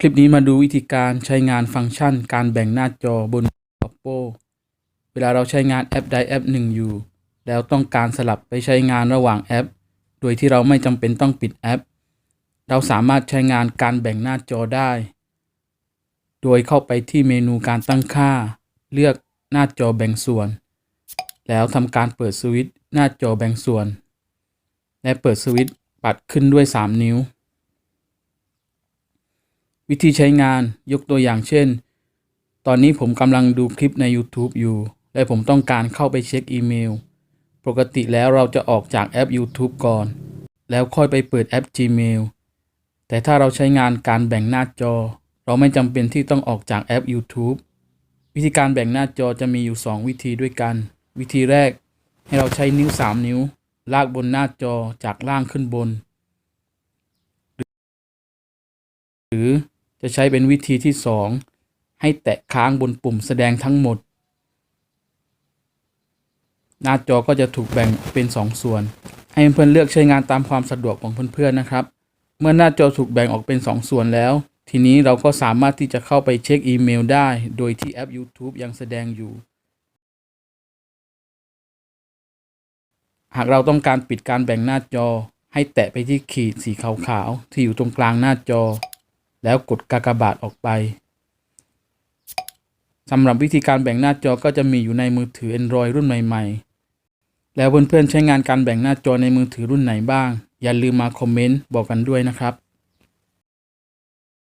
คลิปนี้มาดูวิธีการใช้งานฟังก์ชัน การแบ่งหน้าจอบน Oppo เวลาเราใช้งานแอปใดแอปหนึ่งอยู่ แล้วต้องการสลับไปใช้งานระหว่างแอป โดยที่เราไม่จำเป็นต้องปิดแอป เราสามารถใช้งานการแบ่งหน้าจอได้ โดยเข้าไปที่เมนูการตั้งค่า เลือกหน้าจอแบ่งส่วน แล้วทำการเปิดสวิตช์หน้าจอแบ่งส่วน และเปิดสวิตช์ปัดขึ้นด้วย 3 นิ้ว วิธีใช้งานยกตัวอย่างเช่น ตอนนี้ผมกำลังดูคลิปใน YouTube อยู่ และผมต้องการเข้าไปเช็คอีเมล ปกติแล้วเราจะออกจากแอป YouTube ก่อน แล้วค่อยไปเปิดแอป Gmail แต่ถ้าเราใช้งานการแบ่งหน้าจอ เราไม่จำเป็นที่ต้องออกจากแอป YouTube วิธีการแบ่งหน้าจอจะมีอยู่ 2 วิธีด้วยกัน วิธีแรกให้เราใช้นิ้ว 3 นิ้ว ลากบนหน้าจอจากล่างขึ้นบน หรือ จะใช้เป็นวิธีที่ 2 ให้แตะค้างบนปุ่มแสดงทั้งหมด หน้าจอก็จะถูกแบ่งเป็น 2 ส่วน ให้เพื่อนเลือกใช้งานตามความสะดวกของเพื่อนๆนะครับ เมื่อหน้าจอถูกแบ่งออกเป็น 2 ส่วนแล้ว ทีนี้เราก็สามารถที่จะเข้าไปเช็คอีเมลได้ โดยที่แอป YouTube ยังแสดงอยู่หากเราต้องการปิดการแบ่งหน้าจอ ให้แตะไปที่ขีดสีขาวๆที่อยู่ตรงกลางหน้าจอ แล้วกดกากบาทออกไปสำหรับวิธีการแบ่งหน้าจอก็จะมีอยู่ในมือถือ Android รุ่นใหม่ ๆ แล้วเพื่อนๆใช้งานการแบ่งหน้าจอในมือถือรุ่นไหนบ้าง อย่าลืมมาคอมเมนต์บอกกันด้วยนะครับ